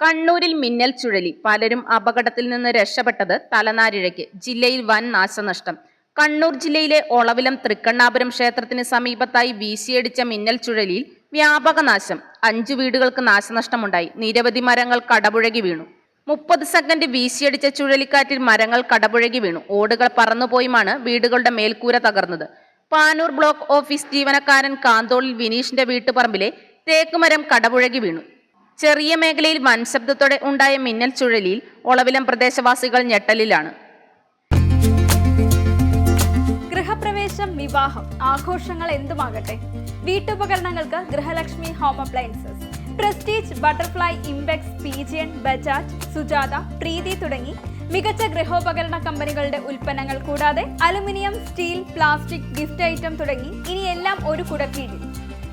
കണ്ണൂരിൽ മിന്നൽ ചുഴലി. പലരും അപകടത്തിൽ നിന്ന് രക്ഷപ്പെട്ടത് തലനാരിഴയ്ക്ക്. ജില്ലയിൽ വൻ നാശനഷ്ടം. കണ്ണൂർ ജില്ലയിലെ ഒളവിലം തൃക്കണ്ണാപുരം ക്ഷേത്രത്തിന് സമീപത്തായി വീശിയടിച്ച മിന്നൽ ചുഴലിയിൽ വ്യാപക നാശം. അഞ്ചു വീടുകൾക്ക് നാശനഷ്ടമുണ്ടായി. നിരവധി മരങ്ങൾ കടപുഴകി വീണു. മുപ്പത് സെക്കൻഡ് വീശിയടിച്ച ചുഴലിക്കാറ്റിൽ മരങ്ങൾ കടപുഴകി വീണു. ഓടുകൾ പറന്നുപോയുമാണ് വീടുകളുടെ മേൽക്കൂര തകർന്നത്. പാനൂർ ബ്ലോക്ക് ഓഫീസ് ജീവനക്കാരൻ കാന്തോളിൽ വിനീഷിന്റെ വീട്ടുപറമ്പിലെ തേക്കുമരം കടപുഴകി വീണു. ചെറിയ മേഖലയിൽ വൻ ശബ്ദത്തോടെ ഉണ്ടായ മിന്നൽ ചുഴലിയിൽ ഒളവിലം പ്രദേശവാസികൾ ഞെട്ടലിലാണ്. ഗൃഹപ്രവേശം വിവാഹം ആഘോഷങ്ങൾ എന്തുമാകട്ടെ? വീട്ടുപകരണങ്ങൾക്ക് Grihalakshmi home appliances Prestige Butterfly ഇംബെക്സ് Pigeon Bajaj Sujata Preethi തുടങ്ങി മികച്ച ഗൃഹോപകരണ കമ്പനികളുടെ ഉൽപ്പന്നങ്ങൾ കൂടാതെ aluminium steel plastic gift item തുടങ്ങി ഇനിയെല്ലാം ഒരു കുടക്കീഴിൽ.